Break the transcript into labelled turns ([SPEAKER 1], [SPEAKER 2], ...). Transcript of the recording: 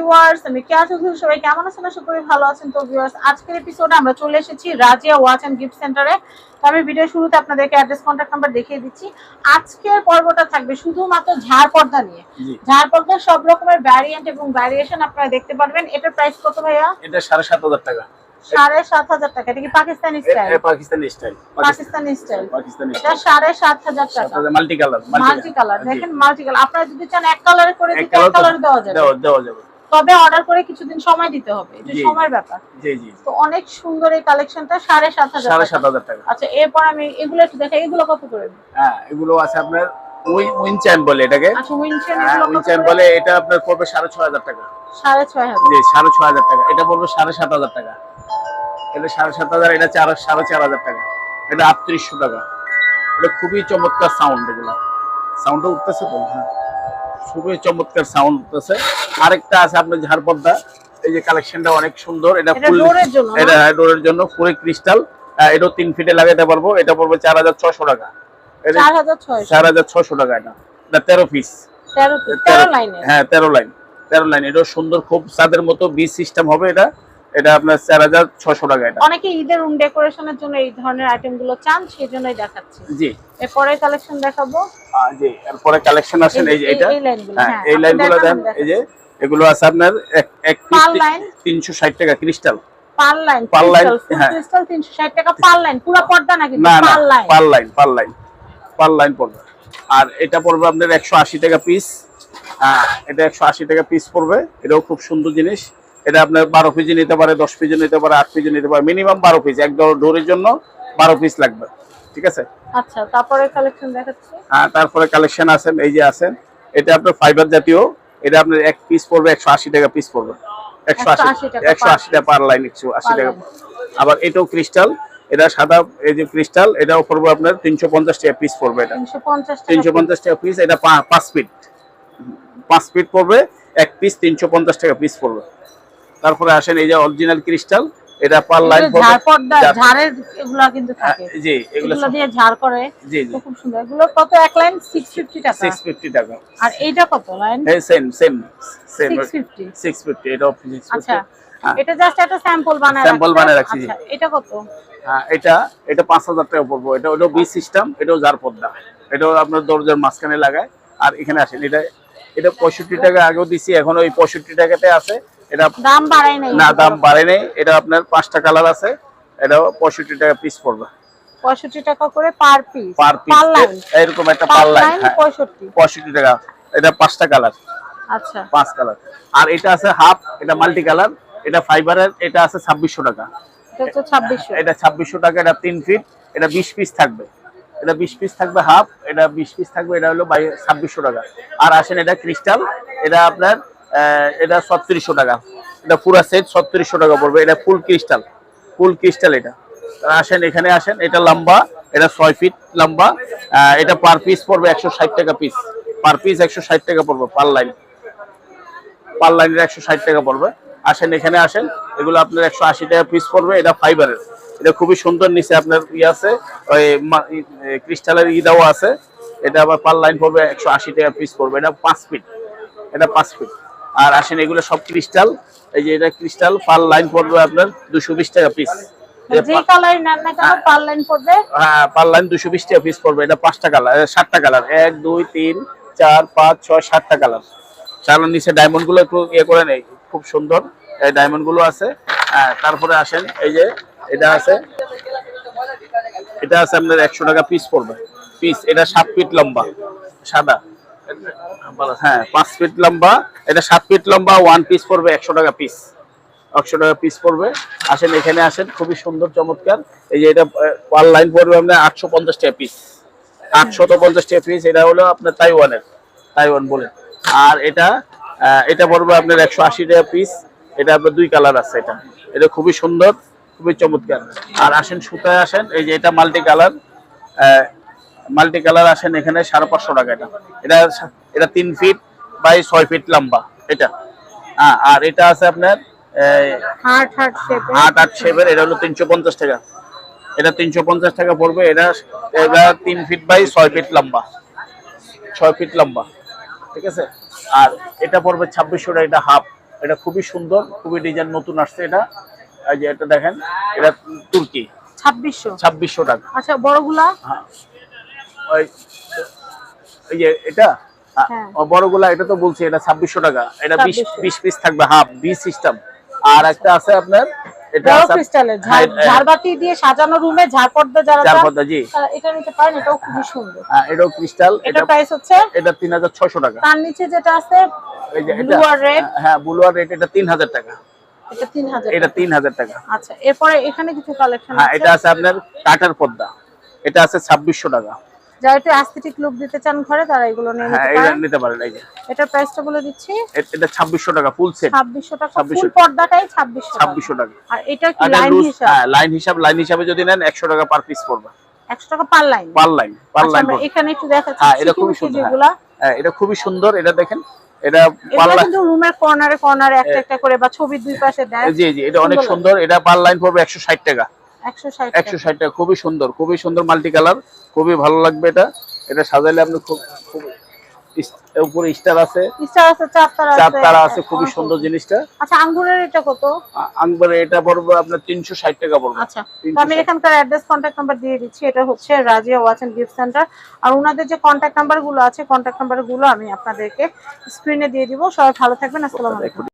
[SPEAKER 1] Viewers আমি কেয়া চৌধুরী সবাই কেমন আছেন? আশা করি ভালো আছেন। তো ভিউয়ার্স আজকের এপিসোডে আমরা চলে এসেছি রাজিয়া ওয়াচ অ্যান্ড গিফট সেন্টারে তো আমি ভিডিও শুরুতে আপনাদেরকে অ্যাড্রেস কন্ট্যাক্ট নাম্বার দেখিয়ে দিচ্ছি। আজকের পর্বটা থাকবে শুধুমাত্র ঝাড় পর্দা নিয়ে। ঝাড় পর্দার সব রকমের ভ্যারিয়েন্ট এবং ভ্যারিয়েশন আপনারা দেখতে পারবেন। এটার প্রাইস কত ভাইয়া?
[SPEAKER 2] এটা সাড়ে সাত হাজার টাকা।
[SPEAKER 1] সাড়ে সাত হাজার টাকা। এটা কি Pakistani style
[SPEAKER 2] Pakistani style
[SPEAKER 1] Pakistani style এটা সাড়ে সাত হাজার টাকা।
[SPEAKER 2] মাল্টি কালার
[SPEAKER 1] মাল্টি কালার দেখেন মাল্টি কালার আপনারা যদি চান এক কালারে করে
[SPEAKER 2] এক
[SPEAKER 1] দিতে এক কালারে দেওয়া যাবে।
[SPEAKER 2] দেওয়া যাবে।
[SPEAKER 1] তবে অর্ডার করে কিছুদিন সময় দিতে হবে এটা সময়ের ব্যাপার।
[SPEAKER 2] জি জি।
[SPEAKER 1] তো অনেক সুন্দর এই কালেকশনটা সাড়ে সাত হাজার টাকা। আচ্ছা এরপর আমি এগুলো একটু দেখাই এগুলো কত করে?
[SPEAKER 2] হ্যাঁ এগুলো আছে আপনার উইন উইন চ্যাম্প বলে এটাকে।
[SPEAKER 1] আচ্ছা উইনচেন
[SPEAKER 2] উইন চ্যাম্প বলে এটা আপনার পড়বে টাকা। জি এটা পড়বে সাড়ে সাত হাজার টাকা। এটা সাড়ে সাত হাজার এটা চার সাড়ে চার হাজার টাকা। এটা আটত্রিশশো টাকা। এটা খুবই চমৎকার সাউন্ড এগুলো। সাউন্ডটা উঠতেছে তো? হ্যাঁ। খুবই চমৎকার সাউন্ড আছে আরেকটা আছে আপনার ঝাড়পর্দা এই যে কালেকশনটা অনেক সুন্দর। এটা
[SPEAKER 1] এটা
[SPEAKER 2] ফুল
[SPEAKER 1] ডোরের জন্য না?
[SPEAKER 2] এটা ডোরের জন্য পুরো ক্রিস্টাল এটাও তিন ফিটে লাগাতে পারব। এটা পড়বে চার হাজার ছশো টাকা।
[SPEAKER 1] চার হাজার
[SPEAKER 2] ছশো টাকা এটা। এটা তেরো পিস
[SPEAKER 1] তেরো লাইন
[SPEAKER 2] হ্যাঁ তেরো লাইন তেরো লাইন এটাও সুন্দর খুব সাদের মতো বীজ সিস্টেম হবে এটা। এটা আপনার চার হাজার ছশো টাকা এটা।
[SPEAKER 1] অনেকে ঈদের রুম ডেকোরেশনের জন্য এই ধরনের আইটেমগুলো চান সেই জন্যই দেখাচ্ছি।
[SPEAKER 2] জি।
[SPEAKER 1] এরপরে কালেকশন দেখাবো।
[SPEAKER 2] জি। এরপরে কালেকশন আছেন এই যে এটা।
[SPEAKER 1] এই লাইনগুলো,
[SPEAKER 2] হ্যাঁ
[SPEAKER 1] হ্যাঁ,
[SPEAKER 2] দেন। এই যে এগুলো আছে আপনার এক
[SPEAKER 1] পার লাইন?
[SPEAKER 2] তিনশো ষাট টাকা crystal
[SPEAKER 1] per line
[SPEAKER 2] per line.
[SPEAKER 1] Crystal তিনশো ষাট টাকা পার লাইন পুরো পর্দা না কিন্তু
[SPEAKER 2] না না
[SPEAKER 1] per line
[SPEAKER 2] per line per line per line পড়বে আর এটা পড়বে আপনার একশো আশি টাকা পিস হ্যাঁ এটা একশো আশি টাকা পিস পড়বে। এটাও খুব সুন্দর জিনিস। এটা আপনার বারো পিজি নিতে পারে দশ পিজি নিতে পারে আট পিজি নিতে পারে মিনিমাম বারো পিস এক ডোরের জন্য বারো পিস লাগবে ঠিক আছে?
[SPEAKER 1] আচ্ছা তারপরে কালেকশন দেখাচ্ছি।
[SPEAKER 2] হ্যাঁ তারপরে কালেকশন আছেন এই যে আছেন এটা আপনার ফাইবার জাতীয় এটা আপনার এক পিস পড়বে একশো আশি টাকা পিস পড়বে একশো আশি
[SPEAKER 1] টাকা
[SPEAKER 2] একশো আশি টাকা পার লাইন একশো আশি টাকা। আবার এটাও ক্রিস্টাল এটা সাদা এই যে ক্রিস্টাল এটাও পড়বে আপনার তিনশো পঞ্চাশ টাকা পিস পড়বে এটা।
[SPEAKER 1] তিনশো পঞ্চাশ টাকা
[SPEAKER 2] পিস এটা পাঁচ ফিট পাঁচ ফিট পড়বে এক পিস তিনশো পঞ্চাশ টাকা পিস পড়বে। তারপরে আসেন এই যে অরিজিনাল ক্রিস্টাল এটা পার লাইন
[SPEAKER 1] এগুলো ঝাড় পর্দা ঝাড়ের এগুলা কিন্তু থাকে।
[SPEAKER 2] জি এগুলো
[SPEAKER 1] দিয়ে ঝাড় করে
[SPEAKER 2] জি জি।
[SPEAKER 1] খুব সুন্দর। এগুলো কত এক লাইন সিক্স ফিফটি টাকা।
[SPEAKER 2] সিক্স ফিফটি টাকা।
[SPEAKER 1] আর এইটা কত লাইন
[SPEAKER 2] এই same same same
[SPEAKER 1] six fifty
[SPEAKER 2] six fifty এটাও
[SPEAKER 1] আচ্ছা।
[SPEAKER 2] হ্যাঁ।
[SPEAKER 1] এটা জাস্ট একটা স্যাম্পল বানায় রাখছে।
[SPEAKER 2] বানায় রাখছি।
[SPEAKER 1] আচ্ছা এটা কত?
[SPEAKER 2] হ্যাঁ এটা এটা পাঁচ হাজার টাকা পড়ব। এটা ওটাও বি সিস্টেম এটাও জার পর্দা এটাও আপনার দরজার মাঝখানে লাগায়। আর এখানে আসেন এটা এটা পঁয়ষট্টি টাকা আগেও দিছি এখন ওই পঁয়ষট্টি টাকাতে আছে। এটা
[SPEAKER 1] দাম বাড়ায় নাই।
[SPEAKER 2] না দাম বাড়ে নেই। এটা আপনার পাঁচটা কালার আছে। এটাও পঁয়ষট্টি টাকা পিস পড়বে।
[SPEAKER 1] পঁয়ষট্টি টাকা করে পার পিস
[SPEAKER 2] পার পিস এরকম একটা
[SPEAKER 1] পার
[SPEAKER 2] লাইন
[SPEAKER 1] লাইন
[SPEAKER 2] হ্যাঁ।
[SPEAKER 1] পঁয়ষট্টি।
[SPEAKER 2] পঁয়ষট্টি টাকা। এটা পাঁচটা কালার।
[SPEAKER 1] আচ্ছা।
[SPEAKER 2] পাঁচ কালার। আর এটা আছে হাফ এটা মাল্টি কালার। এটা ফাইবারের এটা আছে ছাব্বিশশো টাকা।
[SPEAKER 1] এটা হচ্ছে ছাব্বিশশো।
[SPEAKER 2] এটা ছাব্বিশশো টাকা এটা তিন ফিট এটা বিশ পিস থাকবে। এটা বিশ পিস থাকবে হাফ এটা বিশ পিস থাকবে এটা হলো বাই ছাব্বিশশো টাকা। আর আসেন এটা ক্রিস্টাল এটা আপনার এটা ছত্রিশশো টাকা। এটা পুরা সেট ছত্রিশশো টাকা পড়বে। এটা ফুল ক্রিস্টাল। ফুল ক্রিস্টাল এটা। আসেন, এখানে আসেন। এটা লম্বা, এটা ছয় ফিট লম্বা। এটা পার পিস পড়বে একশো ষাট টাকা পিস পার পিস একশো ষাট টাকা পড়বে পার লাইন পার লাইনের একশো ষাট টাকা পড়বে। আসেন, এখানে আসেন। এগুলো আপনার একশো আশি টাকা পিস পড়বে। এটা ফাইবারের এটা খুবই সুন্দর নিচে আপনার ই আছে। ওই ক্রিস্টালের ই দেওয়া আছে। এটা আবার পার লাইন পড়বে একশো আশি টাকা পিস পড়বে। এটা পাঁচ ফিট এটা পাঁচ ফিট আর আসেন এগুলো সব ক্রিস্টাল এই যে এটা ক্রিস্টাল পার লাইন পড়বে আপনার দুশো বিশ টাকা পিস
[SPEAKER 1] যে কালার নেন না কেন পার লাইন
[SPEAKER 2] হ্যাঁ পার লাইন দুশো বিশ টাকা পিস পড়বে। এটা পাঁচটা কালার সাতটা কালার এক দুই তিন চার পাঁচ ছয় সাতটা কালার চালার নিচে ডায়মন্ডগুলো একটু ইয়ে করে নেই খুব সুন্দর। এই ডায়মন্ডগুলো আছে। হ্যাঁ তারপরে আসেন এই যে এটা আছে। এটা আছে আপনার একশো টাকা পিস পড়বে। পিস এটা সাত ফিট লম্বা সাদা। হ্যাঁ পাঁচ ফিট লম্বা, এটা সাত ফিট লম্বা ওয়ান পিস পড়বে একশো টাকা পিস একশো টাকা পিস পড়বে। আসেন, এখানে আসেন, খুবই সুন্দর, চমৎকার। এই যে এটা পার লাইন পড়বে আপনার আটশো পঞ্চাশ টাকা পিস আটশত পঞ্চাশ টাকা পিস এটা হলো আপনার তাইওয়ানের, তাইওয়ান বলে। আর এটা এটা পড়বে আপনার একশো আশি টাকা পিস এটা আপনার দুই কালার আছে এটা। এটা খুবই সুন্দর, খুবই চমৎকার। আর আসেন, সুতায় আসেন, এই যে এটা মাল্টি কালার মাল্টি কালার আসেন এখানে সাড়ে পাঁচশো টাকা এটা। এটা এটা তিন ফিট বাই ছয় ফিট লম্বা এটা। হ্যাঁ আর এটা আছে আপনার আট আট শেপের এটা হলো তিনশো পঞ্চাশ টাকা। এটা তিনশো পঞ্চাশ টাকা পড়বে এটা এটা তিন ফিট বাই ছয় ফিট লম্বা। ছয় ফিট লম্বা ঠিক আছে? আর এটা পড়বে ছাব্বিশশো টাকা এটা হাফ। এটা খুবই সুন্দর খুবই ডিজাইন নতুন আসছে এটা। এই যে এটা দেখেন এটা তুর্কি।
[SPEAKER 1] ছাব্বিশশো।
[SPEAKER 2] ছাব্বিশশো টাকা।
[SPEAKER 1] আচ্ছা বড়গুলা?
[SPEAKER 2] হ্যাঁ। ওই এটা? হ্যাঁ,
[SPEAKER 1] হ্যাঁ।
[SPEAKER 2] বড়গুলা এটা তো বলছি এটা ছাব্বিশশো টাকা। এটা বিশ বিশ পিস থাকবে হাফ বি সিস্টেম আর একটা আছে আপনার এটা
[SPEAKER 1] ক্রিস্টালের
[SPEAKER 2] হ্যাঁ, হ্যাঁ।
[SPEAKER 1] ঝাড়বাতি দিয়ে সাজানো রুমে ঝাড়পর্দা যারা
[SPEAKER 2] চার জি।
[SPEAKER 1] এটা নিতে পারেন এটাও খুবই সুন্দর।
[SPEAKER 2] হ্যাঁ, এটাও ক্রিস্টাল
[SPEAKER 1] এটা
[SPEAKER 2] এটা
[SPEAKER 1] প্রাইস হচ্ছে
[SPEAKER 2] এটা তিন হাজার ছয়শো টাকা।
[SPEAKER 1] তার নিচে যেটা আছে
[SPEAKER 2] এই যে এটা
[SPEAKER 1] ব্লু আর রেড
[SPEAKER 2] হ্যাঁ ব্লু আর রেড এটা তিন হাজার টাকা।
[SPEAKER 1] এটা
[SPEAKER 2] টাকা।
[SPEAKER 1] আচ্ছা এরপরে এখানে কিছু কালেকশন
[SPEAKER 2] হ্যাঁ এটা আছে আপনার কাটার পর্দা এটা আছে ছাব্বিশশো টাকা।
[SPEAKER 1] যারা একটু অ্যাস্থেটিক লুক দিতে চান ঘরে তারা এগুলো নিয়ে
[SPEAKER 2] হ্যাঁ
[SPEAKER 1] নিতে পারেন।
[SPEAKER 2] নিতে পারেন এই যে।
[SPEAKER 1] এটার প্রাইসটা বলে দিচ্ছি।
[SPEAKER 2] এটা ছাব্বিশশো টাকা ফুল সেট
[SPEAKER 1] ছাব্বিশশো টাকা ফুল পর্দাটাই ছাব্বিশশো
[SPEAKER 2] ছাব্বিশশো টাকা।
[SPEAKER 1] আর এটা কি লাইন হিসাব?
[SPEAKER 2] হ্যাঁ লাইন হিসাব লাইন হিসাবে যদি নেন একশো টাকা পার পিস পড়বে।
[SPEAKER 1] একশো টাকা per line
[SPEAKER 2] per line per line
[SPEAKER 1] এখানে একটু দেখাচ্ছি
[SPEAKER 2] হ্যাঁ এটা খুবই সুন্দর হ্যাঁ। এটা খুবই সুন্দর এটা দেখেন এটা পাল্লা
[SPEAKER 1] কিন্তু রুমের কর্নারে কর্নারে একটা একটা করে বা ছবির দুই পাশে দেয়।
[SPEAKER 2] জি জি এটা অনেক
[SPEAKER 1] সুন্দর
[SPEAKER 2] এটা পার লাইন পড়বে একশো ষাট টাকা।
[SPEAKER 1] একশো ষাট
[SPEAKER 2] টাকা। খুবই সুন্দর খুবই সুন্দর মাল্টি কালার খুবই ভালো লাগবে এটা। এটা সাজাইলে আপনি খুব খুব উপরে স্টার আছে।
[SPEAKER 1] স্টার আছে চার তারা আছে
[SPEAKER 2] খুবই সুন্দর জিনিসটা।
[SPEAKER 1] আচ্ছা আঙ্গুরের এটা কত?
[SPEAKER 2] আ- আঙ্গুরে এটা পড়বে আপনার তিনশো ষাট টাকা পড়বে।
[SPEAKER 1] আচ্ছা আমি এখানকার অ্যাড্রেস কন্ট্যাক্ট নাম্বার দিয়ে দিচ্ছি। এটা হচ্ছে Razia watch and gift centre আর ওনাদের যে কন্ট্যাক্ট নাম্বারগুলো আছে কন্ট্যাক্ট নাম্বারগুলো আমি আপনাদেরকে স্ক্রিনে দিয়ে দিব। সবাই ভালো থাকবেন আসসালামু আলাইকুম।